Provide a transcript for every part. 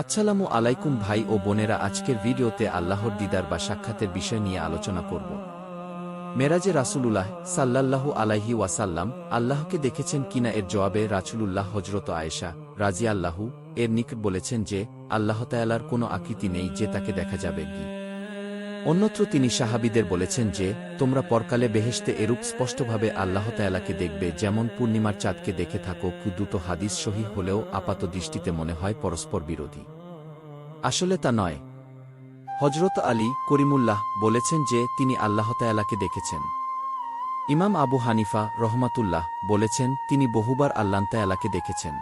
আসসালামু আলাইকুম ভাই ও বোনেরা, আজকের ভিডিওতে আল্লাহর দিদার বা সাক্ষাতের বিষয় নিয়ে আলোচনা করব। মেরাজে রাসুলুল্লাহ সাল্লাল্লাহু আলাইহি ওয়াসাল্লাম আল্লাহকে দেখেছেন কিনা এর জবাবে রাসুলুল্লাহ হজরত আয়েশা রাজি আল্লাহু এর নিকট বলেছেন যে আল্লাহতায়ালার কোনো আকৃতি নেই যে তাকে দেখা যাবে কি। অন্যত্র তিনি সাহাবিদের বলেছেন যে, তোমরা পরকালে বেহেশতে এরূপ স্পষ্টভাবে আল্লাহ তায়ালাকে দেখবে যেমন পূর্ণিমার চাঁদকে দেখে থাকো দুটো হাদিস সহি হলেও আপাত দৃষ্টিতে মনে হয় পরস্পর বিরোধী। আসলে তা নয়। হজরত আলী করিমুল্লাহ বলেছেন যে, তিনি আল্লাহ তায়ালাকে দেখেছেন। ইমাম আবু হানিফা রহমাতুল্লাহ বলেছেন, তিনি বহুবার আল্লাহ তায়ালাকে দেখেছেন।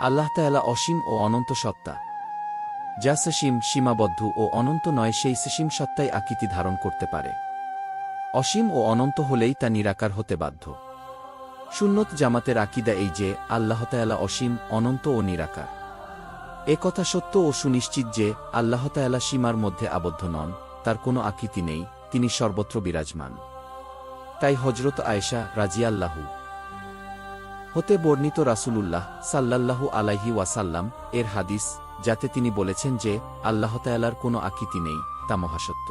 আল্লাহ তায়ালা অসীম ও অনন্ত সত্তা। যা সসীম সীমাবদ্ধ ও অনন্ত নয়, সেই সসীম সত্তাই আকৃতি ধারণ করতে পারে। অসীম ও অনন্ত হলেই তা নিরাকার হতে বাধ্য। সুন্নত জামাতের আকিদা এই যে, আল্লাহ তায়ালা অসীম, অনন্ত ও নিরাকার। এ কথা সত্য ও সুনিশ্চিত যে, আল্লাহ তায়ালা সীমার মধ্যে আবদ্ধ নন, তার কোনো আকৃতি নেই, তিনি সর্বত্র বিরাজমান। তাই হজরত আয়েশা রাজিয়াল্লাহু হতে বর্ণিত রাসূলুল্লাহ সাল্লাল্লাহু আলাইহি ওয়াসাল্লাম এর হাদিস, যাতে তিনি বলেছেন যে, আল্লাহ তায়ালার কোনো আকৃতি নেই, তা মহাসত্য।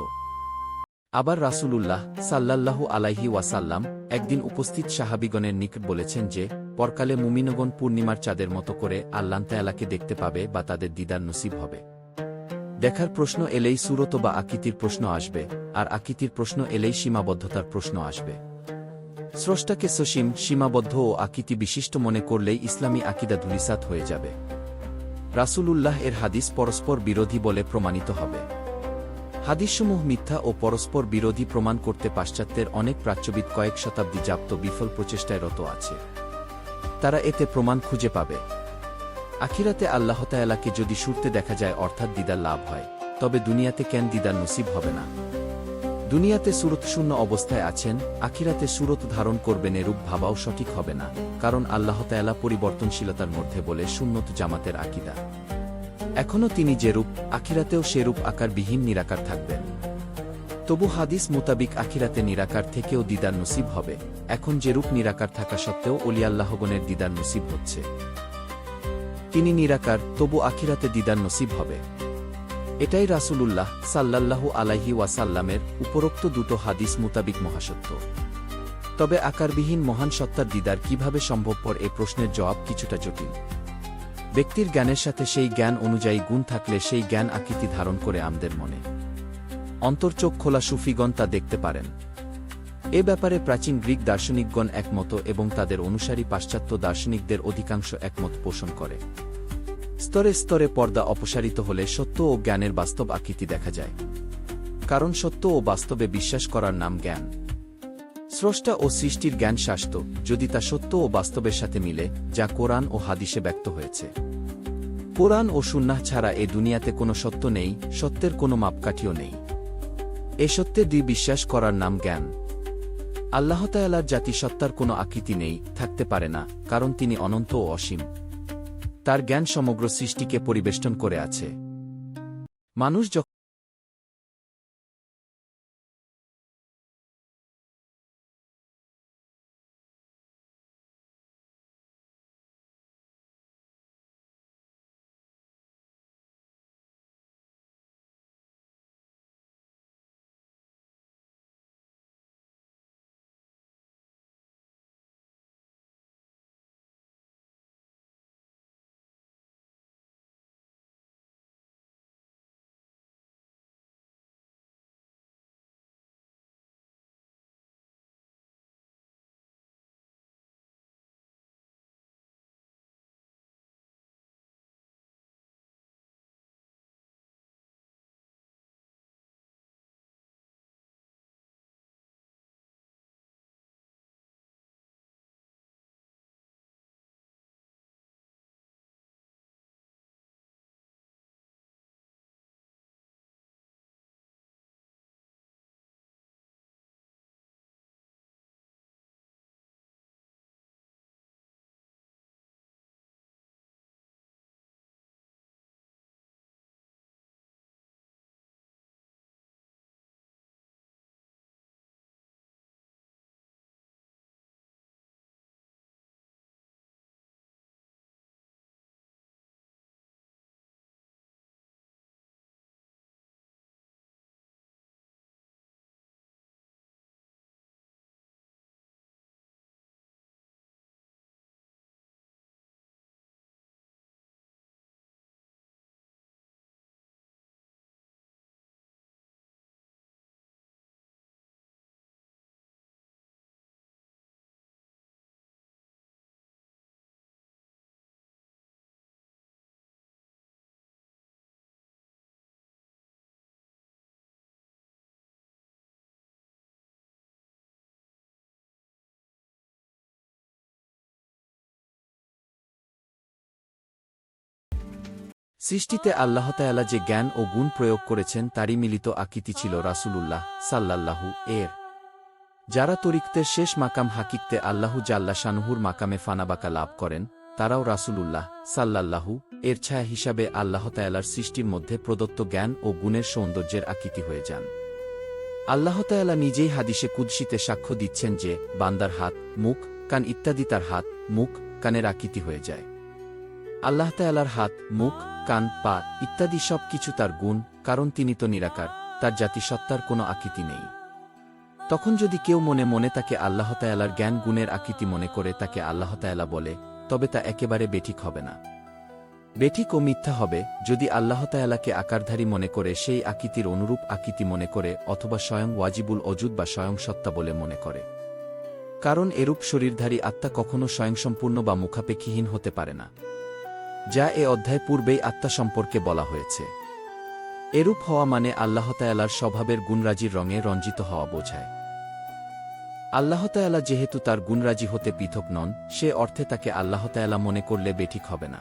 আবার রাসূলুল্লাহ সাল্লাল্লাহু আলাইহি ওয়াসাল্লাম একদিন উপস্থিত সাহাবিগণের নিকট বলেছেন যে, পরকালে মুমিনগণ পূর্ণিমার চাঁদের মতো করে আল্লাহ তায়ালাকে দেখতে পাবে বা তাদের দিদার নসিব হবে। দেখার প্রশ্ন এলেই সুরত বা আকৃতির প্রশ্ন আসবে, আর আকৃতির প্রশ্ন এলেই সীমাবদ্ধতার প্রশ্ন আসবে। স্রষ্টাকে সসীম, সীমাবদ্ধ ও আকৃতি বিশিষ্ট মনে করলেই ইসলামী আকিদা ধুলিসাত হয়ে যাবে। রাসূলুল্লাহ এর হাদিস পরস্পর বিরোধী বলে প্রমাণিত হবে। হাদিসসমূহ মিথ্যা ও পরস্পর বিরোধী প্রমাণ করতে পাশ্চাত্যের অনেক প্রাচ্যবিদ কয়েক শতাব্দী জাপ্ত বিফল প্রচেষ্টায় রত আছে। তারা এতে প্রমাণ খুঁজে পাবে। আখিরাতে আল্লাহ তায়ালাকে যদি সুরতে দেখা যায় অর্থাৎ দিদার লাভ হয়, তবে দুনিয়াতে কেন দিদার নসিব হবে না? দুনিয়াতে সুরত শূন্য অবস্থায় আছেন, আখিরাতে সুরত ধারণ করবেন এরূপ ভাবাও সঠিক হবে না, কারণ আল্লাহ তায়ালা পরিবর্তনশীলতার মধ্যে বলে শূন্যত জামাতের আকিদা। এখনও তিনি যেরূপ, আখিরাতেও সেরূপ আকারবিহীন নিরাকার থাকবেন। তবু হাদিস মোতাবিক আখিরাতে নিরাকার থেকেও দিদার নসিব হবে, এখন যেরূপ নিরাকার থাকা সত্ত্বেও অলিয়াল্লাহগণের দিদার নসিব হচ্ছে। তিনি নিরাকার, তবু আখিরাতে দিদার নসিব হবে। এটাই রাসূলুল্লাহ সাল্লাল্লাহু আলাইহি ওয়াসাল্লামের উপরোক্ত দুটো হাদিস মোতাবিক মহাসত্য। তবে আকারবিহীন মহান সত্তার দিদার কীভাবে সম্ভবপর এ প্রশ্নের জবাব কিছুটা জটিল। ব্যক্তির জ্ঞানের সাথে সেই জ্ঞান অনুযায়ী গুণ থাকলে সেই জ্ঞান আকৃতি ধারণ করে আমদের মনে। অন্তর্চোখ খোলা সুফিগণ তা দেখতে পারেন। এ ব্যাপারে প্রাচীন গ্রিক দার্শনিকগণ একমত এবং তাদের অনুসারী পাশ্চাত্য দার্শনিকদের অধিকাংশ একমত পোষণ করে। স্তরে স্তরে পর্দা অপসারিত হলে সত্য ও জ্ঞানের বাস্তব আকৃতি দেখা যায়। কারণ সত্য ও বাস্তবে বিশ্বাস করার নাম জ্ঞান। স্রষ্টা ও সৃষ্টির জ্ঞান শাস্ত যদি তা সত্য ও বাস্তবের সাথে মিলে, যা কোরআন ও হাদিসে ব্যক্ত হয়েছে। কোরআন ও সুন্নাহ ছাড়া এ দুনিয়াতে কোনো সত্য নেই, সত্যের কোনো মাপকাঠিও নেই। এ সত্যে দুই বিশ্বাস করার নাম জ্ঞান। আল্লাহতায়ালার জাতিসত্তার কোনো আকৃতি নেই, থাকতে পারে না, কারণ তিনি অনন্ত ও অসীম। তার জ্ঞান সমগ্র সৃষ্টিকে পরিবেষ্টন করে আছে। মানুষ সৃষ্টিতে আল্লাহতায়ালা যে জ্ঞান ও গুণ প্রয়োগ করেছেন, তারই মিলিত আকৃতি ছিল রাসূলুল্লাহ সাল্লাল্লাহু এর। যারা তরিকতের শেষ মাকাম হাকিকতে আল্লাহু জাল্লা শানহুর মাকামে ফানাবাকা লাভ করেন, তারাও রাসূলুল্লাহ সাল্লাল্লাহু এর ছায়া হিসাবে আল্লাহতায়ালার সৃষ্টির মধ্যে প্রদত্ত জ্ঞান ও গুণের সৌন্দর্যের আকৃতি হয়ে যান। আল্লাহতায়ালা নিজেই হাদিসে কুদ্সিতে সাক্ষ্য দিচ্ছেন যে, বান্দার হাত, মুখ, কান ইত্যাদি তার হাত, মুখ, কানের আকৃতি হয়ে যায়। আল্লাহ তায়ালার হাত, মুখ, কান, পা ইত্যাদি সব কিছু তার গুণ, কারণ তিনি তো নিরাকার, তার জাতিসত্তার কোনো আকৃতি নেই। তখন যদি কেউ মনে মনে তাকে আল্লাহ তায়ালার জ্ঞান গুণের আকৃতি মনে করে তাকে আল্লাহ তায়ালা বলে, তবে তা একেবারে বেঠিক হবে না। বেঠিক ও মিথ্যা হবে যদি আল্লাহ তায়ালাকে আকারধারী মনে করে সেই আকৃতির অনুরূপ আকৃতি মনে করে অথবা স্বয়ং ওয়াজিবুল অজুদ বা স্বয়ং সত্তা বলে মনে করে। কারণ এরূপ শরীরধারী আত্মা কখনও স্বয়ংসম্পূর্ণ বা মুখাপেক্ষীহীন হতে পারে না। যা এ অধ্যায় পূর্বেই আত্মা সম্পর্কে বলা হয়েছে। এরূপ হওয়া মানে আল্লাহতায়ালার স্বভাবের গুণরাজির রঙে রঞ্জিত হওয়া বোঝায়। আল্লাহতায়ালা যেহেতু তার গুণরাজি হতে পৃথক নন, সে অর্থে তাকে আল্লাহতায়ালা মনে করলে বেঠিক হবে না।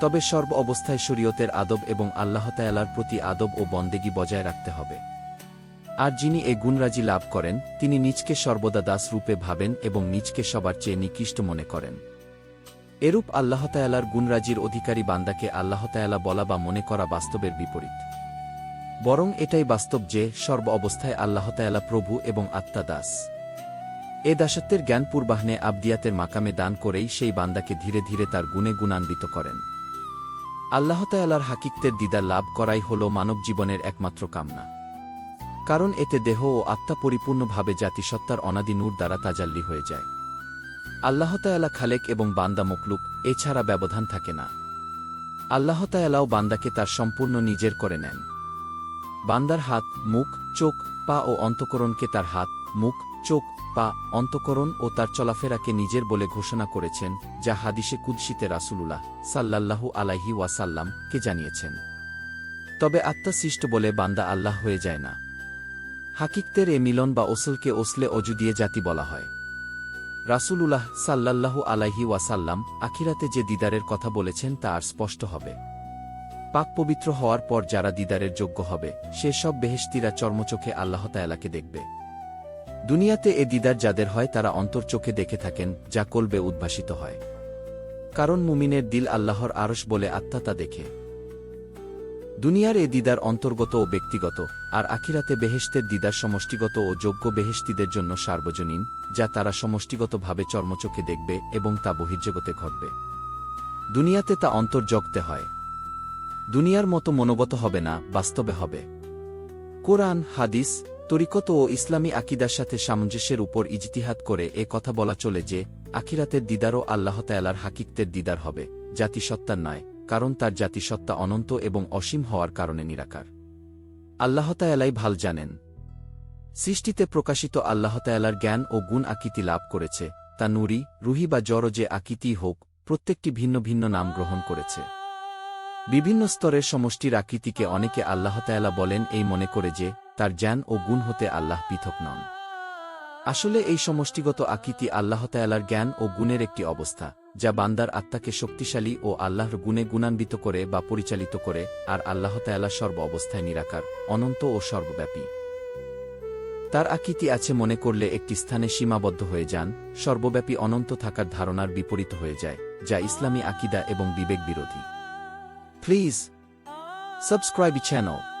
তবে সর্ব অবস্থায় শরীয়তের আদব এবং আল্লাহতায়ালার প্রতি আদব ও বন্দেগি বজায় রাখতে হবে। আর যিনি এ গুণরাজি লাভ করেন, তিনি নিজকে সর্বদা দাস রূপে ভাবেন এবং নিজকে সবার চেয়ে নিকৃষ্ট মনে করেন। এরূপ আল্লাহতায়ালার গুণরাজির অধিকারী বান্দাকে আল্লাহতায়ালা বলা বা মনে করা বাস্তবের বিপরীত। বরং এটাই বাস্তব যে, সর্ব অবস্থায় আল্লাহতায়ালা প্রভু এবং আত্মা দাস। এ দাসত্বের জ্ঞান পূর্বাহনে আবদিয়াতের মাকামে দান করেই সেই বান্দাকে ধীরে ধীরে তার গুণে গুণান্বিত করেন। আল্লাহতায়ালার হাকিকতের দিদার লাভ করাই হল মানব জীবনের একমাত্র কামনা। কারণ এতে দেহ ও আত্মা পরিপূর্ণভাবে জাতিসত্তার অনাদি নূর দ্বারা তাজাল্লি হয়ে যায়। আল্লাহতায়ালা খালেক এবং বান্দা মকলুক এছাড়া ব্যবধান থাকে না। আল্লাহতায়ালাও বান্দাকে তার সম্পূর্ণ নিজের করে নেন। বান্দার হাত, মুখ, চোখ, পা ও অন্তকরণকে তার হাত, মুখ, চোখ, পা, অন্তকরণ ও তার চলাফেরাকে নিজের বলে ঘোষণা করেছেন, যা হাদিসে কুদ্সিতে রাসুলুল্লাহ সাল্লাল্লাহু আলাইহি ওয়াসাল্লাম কে জানিয়েছেন। তবে আত্মা সৃষ্ট বলে বান্দা আল্লাহ হয়ে যায় না। হাকিকতের এ মিলন বা ওসলকে ওসলে অজু দিয়ে জাতি বলা হয়। রাসূলুল্লাহ সাল্লাল্লাহু আলাইহি ওয়াসাল্লাম আখিরাতে যে দিদারের কথা বলেছেন তা আর স্পষ্ট হবে। পাক পবিত্র হওয়ার পর যারা দিদারের যোগ্য হবে, সে সব বেহেশতিরা চর্মচোখে আল্লাহ তায়ালাকে দেখবে। দুনিয়াতে এ দিদার যাদের হয় তারা অন্তর চোখে দেখে থাকেন, যা কলবে উদ্ভাসিত হয়। কারণ মুমিনের দিল আল্লাহর আরস বলে আত্মা তা দেখে। দুনিয়ার এ দিদার অন্তর্গত ও ব্যক্তিগত, আর আখিরাতে বেহেশতের দিদার সমষ্টিগত ও যোগ্য বেহেশতিদের জন্য সার্বজনীন, যা তারা সমষ্টিগতভাবে চর্মচোখে দেখবে এবং তা বহির্জগতে ঘটবে। দুনিয়াতে তা অন্তর্জগতে হয়। দুনিয়ার মতো মনোগত হবে না, বাস্তবে হবে। কোরআন, হাদিস, তরিকত ও ইসলামী আকিদার সাথে সামঞ্জস্যের উপর ইজতিহাত করে এ কথা বলা চলে যে, আখিরাতের দিদারও আল্লাহ তায়ালার হাকিকতের দিদার হবে, জাতিসত্তার নয়। কারণ তার জাতিসত্তা অনন্ত এবং অসীম হওয়ার কারণে নিরাকার। আল্লাহতায়ালাই ভালো জানেন। সৃষ্টিতে প্রকাশিত আল্লাহতায়ালার জ্ঞান ও গুণ আকৃতি লাভ করেছে। তা নুরি, রুহি বা জড় যে আকৃতি হোক, প্রত্যেকটি ভিন্ন ভিন্ন নাম গ্রহণ করেছে। বিভিন্ন স্তরের সমষ্টির আকৃতিকে অনেকে আল্লাহতায়ালা বলেন এই মনে করে যে, তার জ্ঞান ও গুণ হতে আল্লাহ পৃথক নন। আসলে এই সমষ্টিগত আকৃতি আল্লাহতায়ালার জ্ঞান ও গুণের একটি অবস্থা। যা বান্দার আত্মাকে শক্তিশালী ও আল্লাহর গুণে গুণান্বিত করে বা পরিচালিত করে, আর আল্লাহতায়ালা সর্ব অবস্থায় নিরাকার, অনন্ত ও সর্বব্যাপী। তার আকৃতি আছে মনে করলে একটি স্থানে সীমাবদ্ধ হয়ে যান, সর্বব্যাপী অনন্ত থাকার ধারণার বিপরীত হয়ে যায়, যা ইসলামী আকিদা এবং বিবেক বিরোধী। Please, subscribe channel.